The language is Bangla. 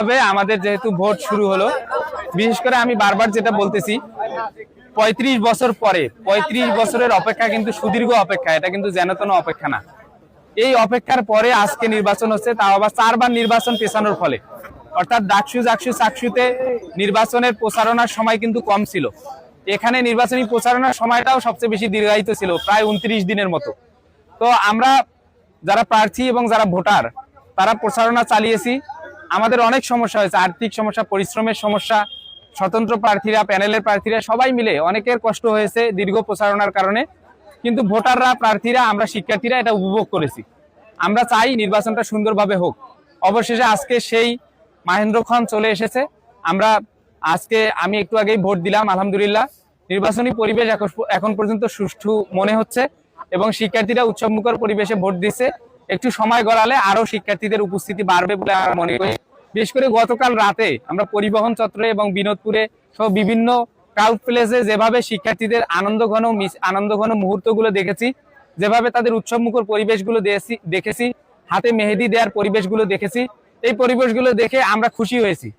তবে আমাদের যেহেতু ভোট শুরু হলো, বিশেষ করে আমি বারবার যেটা বলতেছি, পঁয়ত্রিশ বছর পরে, পঁয়ত্রিশ বছরের অপেক্ষা কিন্তু সুদীর্ঘ অপেক্ষা, এটা কিন্তু যেনতন অপেক্ষা না। এই অপেক্ষার পরে আজকে নির্বাচন হচ্ছে, তাও আবার চারবার নির্বাচন পেছানোর ফলে। অর্থাৎ ডাকসু, জাকসু চাকসুতে নির্বাচনের প্রচারণার সময় কিন্তু কম ছিল। এখানে নির্বাচনী প্রচারণার সময়টাও সবচেয়ে বেশি দীর্ঘায়িত ছিল, প্রায় উনত্রিশ দিনের মতো। তো আমরা যারা প্রার্থী এবং যারা ভোটার, তারা প্রচারণা চালিয়েছি। আমাদের অনেক সমস্যা হয়েছে, আর্থিক সমস্যা, পরিশ্রমের সমস্যা, স্বতন্ত্র প্রার্থীরা, প্যানেলের প্রার্থীরা সবাই মিলে অনেকের কষ্ট হয়েছে দীর্ঘ প্রচারণার কারণে, কিন্তু ভোটাররা, প্রার্থীরা, আমরা শিক্ষার্থীরা এটা উপভোগ করেছি। আমরা চাই নির্বাচনটা সুন্দরভাবে হোক। অবশেষে আজকে সেই মাহেন্দ্র খান চলে এসেছে। আমরা আজকে, আমি একটু আগেই ভোট দিলাম, আলহামদুলিল্লাহ। নির্বাচনী পরিবেশ এখন- পর্যন্ত সুষ্ঠু মনে হচ্ছে এবং শিক্ষার্থীরা উৎসবমুখর পরিবেশে ভোট দিচ্ছে। একটু সময় গড়ালে আরও শিক্ষার্থীদের উপস্থিতি বাড়বে বলে আমরা মনে করি বিশেষ করে গতকাল রাতে আমরা পরিবহন চত্রে এবং বিনোদপুরে সহ বিভিন্ন ক্রাউড প্লেসে যেভাবে শিক্ষার্থীদের আনন্দ ঘন আনন্দ ঘন মুহূর্তগুলো দেখেছি, যেভাবে তাদের উৎসবমুখর পরিবেশগুলো দেখেছি- দেখেছি, হাতে মেহেদি দেওয়ার পরিবেশগুলো দেখেছি, এই পরিবেশগুলো দেখে আমরা খুশি হয়েছি।